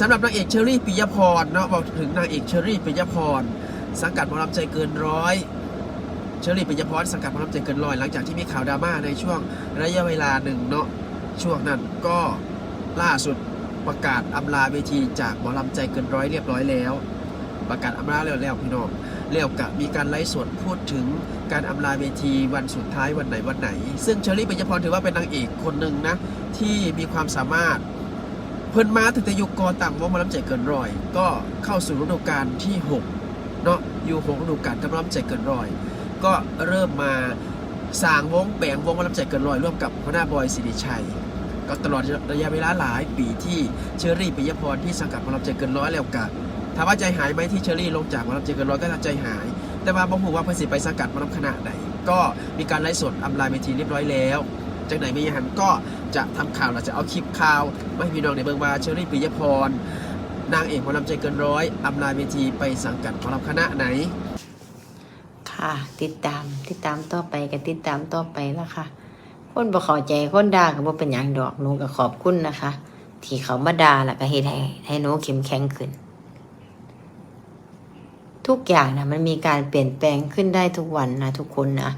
สำหรับนางเอกเชอรี่ปิยพรเนาะบอกถึงนางเอกเชอรี่ปิยพรสังกัดหมอลำใจเกินร้อยเชอรี่ปิยพรสังกัดหมอลำใจเกินร้อยหลังจากที่มีข่าวดราม่าในช่วงระยะเวลาหนึ่งเนาะช่วงนั้นก็ล่าสุดประกาศอำลาเวทีจากหมอลำใจเกินร้อยเรียบร้อยแล้ว ประกาศอำลาแล้วแล้วพี่น้องแล้วกับมีการไลฟ์สดพูดถึงการอำลาเวทีวันสุดท้ายวันไหนวันไหน ซึ่งเชอรี่ปิยพรถือว่าเป็นนางเอกคนหนึ่งนะที่มีความสามารถ เพิ่นมาถึงแต่ยุกอต่างวงหมาล้ำใจเกินร้อย ก็เข้าสู่ฤดูกาลที่6เนาะอยู่หกฤดูกาลกับมาล้ำใจเกินร้อย ก็เริ่มมาสร้างวงแปลงวงมาล้ำใจเกินร้อยร่วมกับหัวหน้าบอยสิริชัย ก็ตลอดระยะเวลาหลายปีที่เชอรี่ปิยพรที่สังกัดมาล้ำใจเกินร้อยแล้วกันถามว่าใจหายไหมที่เชอรี่ลงจากมาล้ำใจเกินร้อยก็ใจหาย แต่ว่าบ่ฮู้ว่าเพิ่นสิไปสังกัดมาล้ำคณะไหนก็มีการไลฟ์สดอำลาเวทีเรียบร้อยแล้ว จากไหนไม่ยันก็จะทำข่าวเราจะเอาคลิปข่าวมาให้พี่น้องในเบิงว่าเชอรี่ปิยพร นางเอกหมอลำใจเกินร้อยอำลาเวทีไปสังกัดหมอลำคณะไหน ค่ะ ติดตามติดตามต่อไปก็ติดตามต่อไปแล้วค่ะ คนบ่เข้าใจคนด่าก็บ่เป็นหยังดอกหนูก็ขอบคุณนะคะ ที่เขามาด่าแล้วก็เฮ็ดให้ให้หนูเข้มแข็งขึ้น ทุกอย่างนะมันมีการเปลี่ยนแปลงขึ้นได้ทุกวันนะทุกคนนะ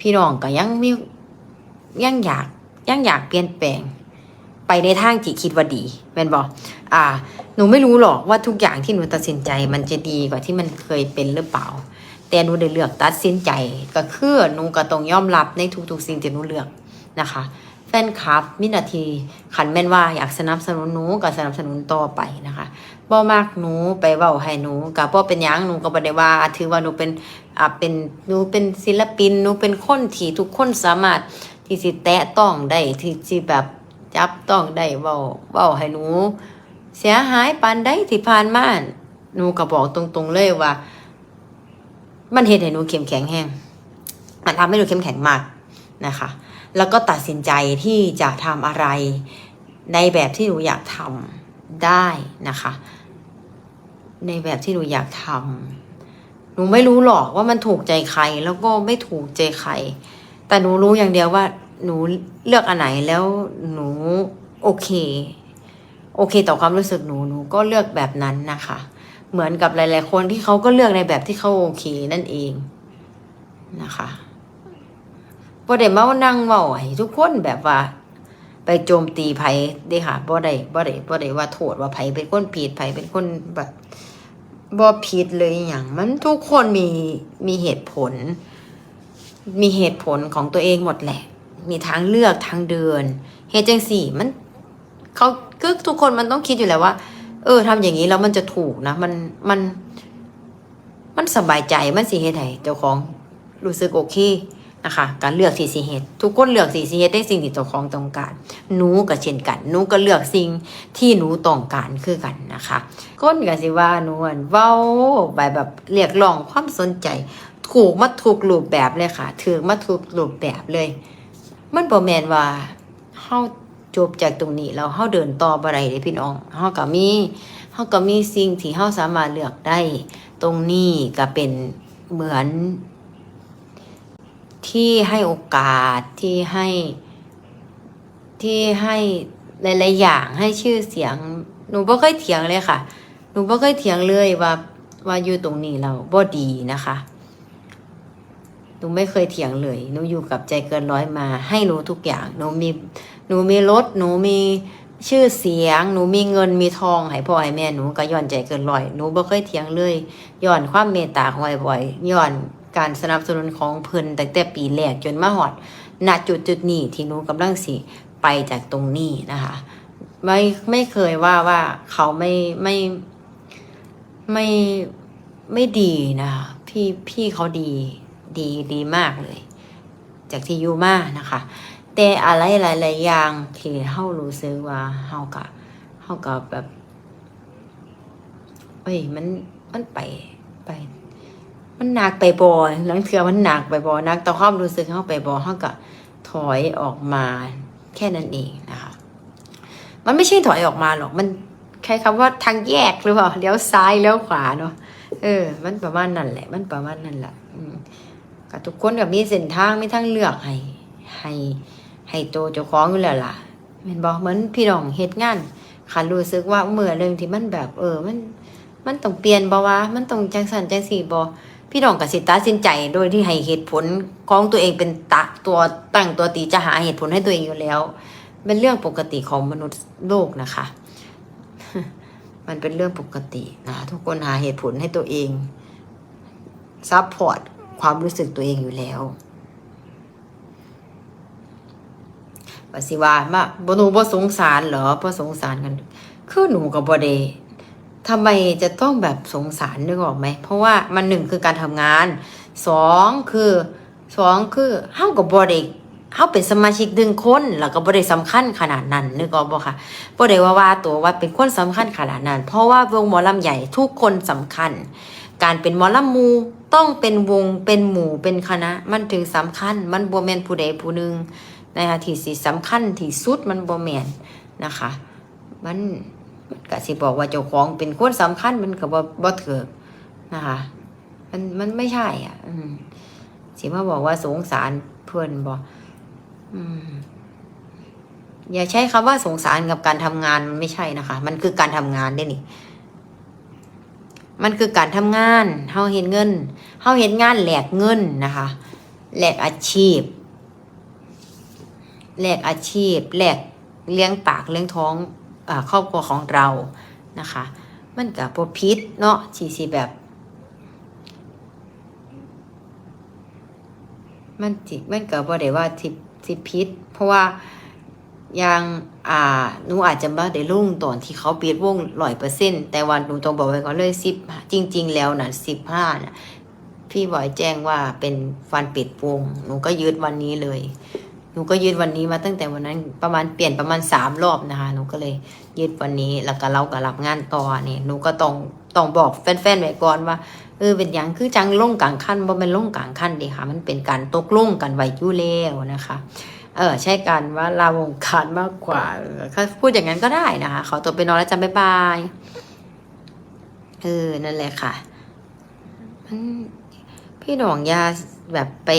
พี่น้องก็ยังมี ยังอยากยังอยากเปลี่ยนแปลง ไปในทางที่คิดว่าดีแม่นบอกอ่า หนูไม่รู้หรอกว่าทุกอย่างที่หนูตัดสินใจ มันจะดีกว่าที่มันเคยเป็นหรือเปล่า แต่หนูได้เลือกตัดสินใจก็คือหนูก็ต้องยอมรับในทุกๆสิ่งที่หนูเลือกนะคะแฟนคลับมินาทีขันแม่นว่าอยากสนับสนุนหนูก็สนับสนุนต่อไปนะคะบ่มากหนูไปเว้าให้หนูกับบ่เป็นยังหนูก็บ่ได้ว่า ถือว่าหนูเป็นอ่าเป็นหนูเป็นศิลปินหนูเป็นคนที่ทุกคนสามารถ ที่สิแตะต้องได้ที่สิแบบจับต้องได้เว้าเว้าให้หนู เสียหายปานใดที่ผ่านมาหนูก็บอกตรงๆเลยว่า มันเห็นให้หนูเข้มแข็งแห้งมันทำให้หนูเข้มแข็งมากนะคะ แล้วก็ตัดสินใจที่จะทำอะไร ในแบบที่หนูอยากทำได้นะคะ ในแบบที่หนูอยากทำหนูไม่รู้หรอกว่ามันถูกใจใครแล้วก็ไม่ถูกใจใคร แต่หนูรู้อย่างเดียวว่า หนูเลือกอันไหนแล้วหนูโอเค โอเคต่อความรู้สึกหนูหนูก็เลือกแบบนั้นนะคะ เหมือนกับหลายๆคนที่เขาก็เลือกในแบบที่เขาโอเคนั่นเองนะคะบ่ได้มานั่งเว้าให้ทุกคนแบบว่า ไปโจมตีไผเด้ค่ะบ่ได้บ่ได้บ่ได้ว่าโทษว่าไผเป็นคนผิดไผเป็นคนแบบบ่ผิดเลยอย่างมันทุกคนมีมีเหตุผล มีเหตุผลของตัวเองหมดแหละ มีทางเลือกทางเดินเหตุจังสี่มันเขาคือทุกคนมันต้องคิดอยู่แล้วว่า เออทำอย่างนี้แล้วมันจะถูกนะมันมัน มันสบายใจมันสิเฮ็ดให้เจ้าของรู้สึกโอเคนะคะการเลือกสีสีเฮ็ดทุกคนเลือกสีสีเฮ็ดได้สิ่งที่เจ้าของต้องการหนูก็เช่นกันหนูก็เลือกสิ่งที่หนูต้องการคือกันนะคะคนก็สิว่าหนูอั่นเว้าไปแบบเรียกร้องความสนใจ ถูกมาถูกรูปแบบเลยค่ะถือมาถูกรูปแบบเลย มันบ่แม่นว่าเฮาจบจากตรงนี้แล้วเฮาเดินต่อบ่ได้เด้พี่น้องเฮาก็มีเฮาก็มีสิ่งที่เฮาสามารถเลือกได้ ตรงนี้ก็เป็นเหมือน ที่ให้โอกาสที่ให้ที่ให้หลายๆอย่างให้ชื่อเสียง หนูบ่เคยเถียงเลยค่ะ หนูบ่เคยเถียงเลยว่าว่าอยู่ตรงนี้เราบ่ดีนะคะ นูไม่เคยเถียงเลยหนูอยู่กับใจเกินร้อยมา ให้หนูทุกอย่างหนูมีหนูมีรถหนูมีชื่อเสียงหนูมีเงินมีทองให้พ่อให้แม่หนูก็ย้อนใจเกินร้อยหนูบ่เคยเถียงเลยย้อนความเมตตาของไอ้บ่อยย้อนการสนับสนุนของเพิ่นตั้งแต่ปีแรกจนมาฮอดณจุดจุดนี้ที่หนูกำลังสิไปจากตรงนี้นะคะไม่ไม่เคยว่าว่าเขาไม่ไม่ไม่ไม่ดีนะคะพี่พี่เขาดี ดีดีมากเลย จากที่อยู่มานะคะ แต่อะไรหลาย ๆ อย่างที่เฮารู้สึกว่าเฮากะเฮากะแบบเอ้ยมันมันไปไป มันหนักไปบ่หลังเทือมันหนักไปบ่หนักต่อความรู้สึกเฮาไปบ่เฮาก็ถอยออกมาแค่นั้นเองนะคะ มันไม่ใช่ถอยออกมาหรอก มันใช้คำว่าทางแยกหรือเปล่าเลี้ยวซ้ายเลี้ยวขวาเนาะ เออ มันประมาณนั่นแหละ มันประมาณนั่นแหละ อืม ก็ทุกคนก็มีเส้นทางมีทางเลือกให้ให้ให้โตเจ้าของอยู่แล้วล่ะม่นบอกเหมือนพี่น้องเฮ็ดงานค่ะรู้สึกว่าเมื่อเรื่องที่มันแบบ เออมัน มันต้องเปลี่ยนบ่วะมันต้องจังสันจังสี่บ่พี่น้องกับสิตัดสินใจโดยที่ให้เหตุผลของตัวเองเป็นตะตัวตั้งตัวตีจะหาเหตุผลให้ตัวเองอยู่แล้ว เป็นเรื่องปกติของมนุษย์โลกนะคะ มันเป็นเรื่องปกตินะทุกคนหาเหตุผลให้ตัวเองซัพพอร์ต ความรู้สึกตัวเองอยู่แล้วปสิว่ามาบหนูบ่สงสารเหรอบ่สงสารกัน คือหนูกับบ่ได้ทำไมจะต้องแบบสงสารนึกออกไหม เพราะว่ามันหนึ่งคือการทำงานสองคือสองคือเฮากับบ่ได้เฮาเป็นสมาชิกดึงคนแล้วก็บ่ได้สำคัญขนาดนั้นนึกออกบ่ค่ะบ่ได้ว่าว่าตัวว่าเป็นคนสำคัญขนาดนั้น เพราะว่าวงหมอลำใหญ่ทุกคนสำคัญ การเป็นหมอลำหมู ต้องเป็นวงเป็นหมู่เป็นคณะ มันถึงสำคัญ มันบ่แม่นผู้ใดผู้หนึ่งนะคะที่สิสำคัญที่สุดมันบ่แม่นนะคะ มันมันก็สิบอกว่าเจ้าของเป็นคนสำคัญมันก็บ่บ่ถูกนะคะมันมันไม่ใช่อะ อืมสิมาบอกว่าสงสารเพื่อนบอกอย่าใช้คำว่าสงสารกับการทำงานมันไม่ใช่นะคะ มันคือการทำงานได้นี่ มันคือการทำงานเฮาเห็นเงินเฮาเห็นงานแหลกเงินนะคะแหลกอาชีพแหลกอาชีพแหลกเลี้ยงปากเลี้ยงท้องอครอบครัวของเรานะคะ มันกับพพิษเนาะที่สิแบบ มันจิมันก็บ่ได้ว่าสิสิพิษเพราะว่า ย่างอ่าหนูอาจจะบ่ได้ลุ่งตอนที่เขาปิดวงร้อยเปอร์เซ็นต์แต่ว่าหนูต้องบอกไว้ก่อนเลยสิบจริง ๆ แล้วนะสิบห้าน่ะพี่บอยแจ้งว่าเป็นฟันปิดวง หนูก็ยืดวันนี้เลย หนูก็ยืดวันนี้มาตั้งแต่วันนั้นประมาณเปลี่ยนประมาณสามรอบนะคะหนูก็เลยยืดวันนี้แล้วก็เราก็รับงานต่อนี่หนูก็ต้องต้องบอกแฟนๆไว้ก่อนว่าเออเป็นอย่างคือจังลงกลางขั้นบ่เป็นลงกลางขั้นดีค่ะ มันเป็นการตกล่งกันไว้อยู่แล้วนะคะ เออใช่กันว่าลาวงการมากกว่าเออถ้าพูดอย่างนั้นก็ได้นะคะขอตัวไปนอนแล้วจำบ๊ายบายเออนั่นแหละค่ะมันพี่หนองยาแบบไป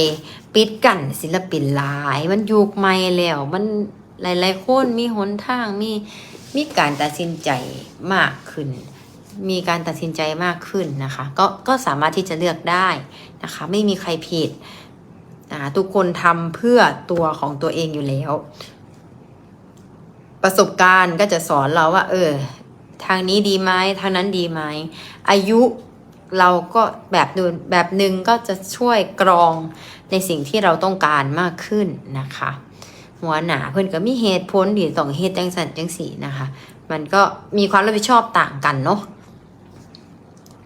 ปิดกันศิลปินหลาย มันยุคใหม่แล้ว มันหลายๆคนมีหนทางมีมีการตัดสินใจมากขึ้น มีการตัดสินใจมากขึ้นนะคะ ก็ก็สามารถที่จะเลือกได้นะคะ ไม่มีใครผิด นะคะทุกคนทำเพื่อตัวของตัวเองอยู่แล้ว ประสบการณ์ก็จะสอนเราว่า เออ ทางนี้ดีไหมทางนั้นดีไหมอายุเราก็แบบนูนแบบหนึ่งก็จะช่วยกรองในสิ่งที่เราต้องการมากขึ้นนะคะ หัวหนาเพื่อนก็มีเหตุผลที่ต้องเหตุจังสันจังสีนะคะ มันก็มีความรับผิดชอบต่างกันเนาะ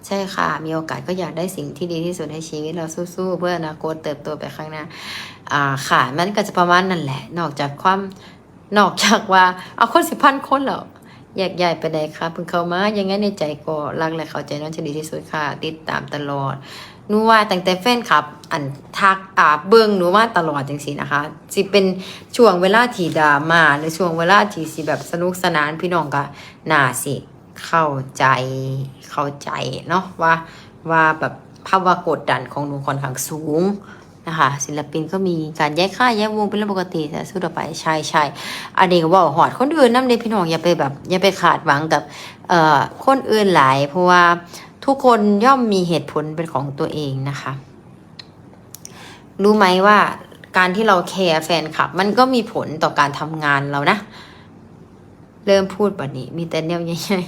ใช่ค่ะ มีโอกาสก็อยากได้สิ่งที่ดีที่สุดให้ชีวิตเราสู้ๆเพื่ออนาคตเติบโตไปข้างหน้าอ่าค่ะมันก็จะประมาณนั่นแหละ นอกจากความนอกจากว่าเอาคนสิพันคนแล้วแยกย้ายไปไหนคะเพิ่งเข้ามาอย่างงั้นในใจก็รักและเข้าใจน้องจะดีที่สุดค่ะ ติดตามตลอดนูว่าตั้งแต่แฟนคลับ อันทักอ่าเบิ่งหนูว่าตลอดจังสินะคะสิเป็นช่วงเวลาที่ดราม่าหรือช่วงเวลาที่สิแบบสนุกสนานพี่น้องก็น่าสิ เข้าใจเข้าใจเนาะว่าว่าแบบภาวะกดดันของหนูค่อนข้างสูงนะคะศิลปินก็มีการแยกค่ายแยกวงเป็นเรื่องปกติแต่สู้ต่อไปใช่ใช่อันนี้ก็บอกหอดคนอื่นน้ำเดพี่น้องอย่าไปแบบอย่าไปขาดหวังกับเอ่อคนอื่นหลาย เพราะว่าทุกคนย่อมมีเหตุผลเป็นของตัวเองนะคะ รู้ไหมว่าการที่เราแคร์แฟนคลับ มันก็มีผลต่อการทำงานเรานะ เริ่มพูดแบบนี้ มีแต่แนวใหญ่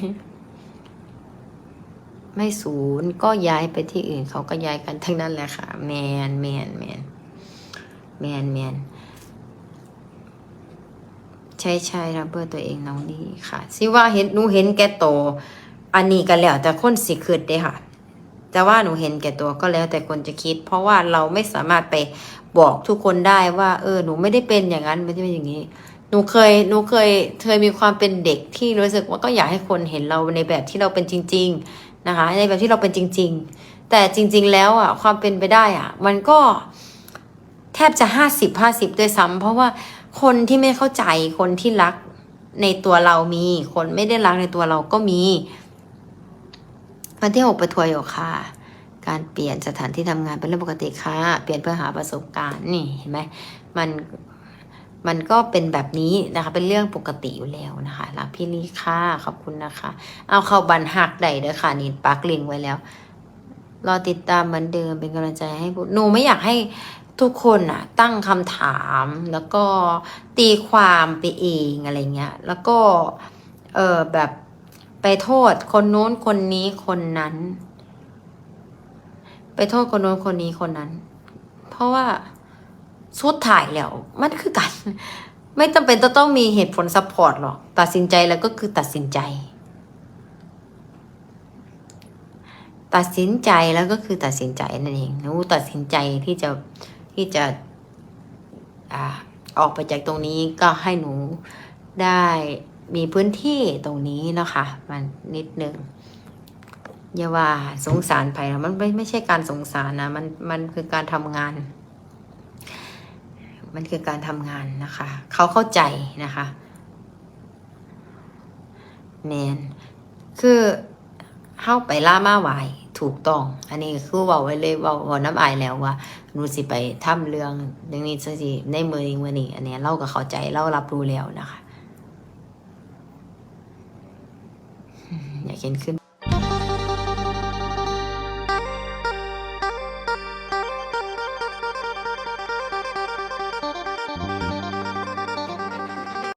ๆไม่ศูนย์ก็ย้ายไปที่อื่น เขาก็ย้ายกันทั้งนั้นแหละค่ะ แมนแมนแมนแมนแมนใช่ใช่รับเบอร์ตัวเองน้องดีค่ะสิว่าเห็นหนูเห็นแก่โตวอันนี้กันแล้ว แต่คนสิคืดเด้ค่ะแต่ว่าหนูเห็นแก่ตัวก็แล้วแต่คนจะคิด เพราะว่าเราไม่สามารถไปบอกทุกคนได้ว่า เออหนูไม่ได้เป็นอย่างนั้นไม่ได้เป็นอย่างนี้ หนูเคยหนูเคยเคยมีความเป็นเด็กที่รู้สึกว่าก็อยากให้คนเห็นเราในแบบที่เราเป็นจริง ๆนะคะ ในแบบที่เราเป็นจริง ๆ แต่จริง ๆ แล้วอะความเป็นไปได้อะ มันก็แทบจะห้าสิบห้าสิบด้วยซ้ำเพราะว่าคนที่ไม่เข้าใจคนที่รักในตัวเรามี คนไม่ได้รักในตัวเราก็มีวันที่หกไปทัวร์อยู่ค่ะ การเปลี่ยนสถานที่ทำงานเป็นเรื่องปกติค่ะ เปลี่ยนเพื่อหาประสบการณ์นี่เห็นไหมมัน มันก็เป็นแบบนี้นะคะ เป็นเรื่องปกติอยู่แล้วนะคะรักพี่ลีค่ะ ขอบคุณนะคะ เอาเข้าบันหักได้เด้อค่ะนี่ปักลิงไว้แล้ว รอติดตามเหมือนเดิมเป็นกำลังใจให้หนูไม่อยากให้ทุกคนน่ะตั้งคำถามแล้วก็ตีความไปเองอะไรเงี้ย แล้วก็ เออแบบไปโทษคนโน้นคนนี้คนนั้น ไปโทษคนโน้นคนนี้คนนั้น เพราะว่า สุดถ่ายแล้ว มันคือกัน ไม่จำเป็นจะต้องมีเหตุผลซัพพอร์ตหรอก ตัดสินใจแล้วก็คือตัดสินใจ ตัดสินใจแล้วก็คือตัดสินใจนั่นเองหนูตัดสินใจที่จะที่จะอ่าออกไปจากตรงนี้ก็ให้หนูได้มีพื้นที่ตรงนี้นะคะ มันนิดนึงอย่าว่าสงสารไปนะมันไม่ไม่ใช่การสงสารนะ มันมันคือการทำงาน มันคือการทำงานนะคะ เขาเข้าใจนะคะแมนคือเข้าไปล่ามาไหวถูกต้อง อันนี้คือว่าไว้เลยว่าว่าน้ำอายแล้วว่าหนูสิไปทำเรื่องอย่างนี้สิในมือนี้มือนี้ อันนี้ยเราก็เข้าใจเรารับรู้แล้วนะคะ อยากเห็นขึ้น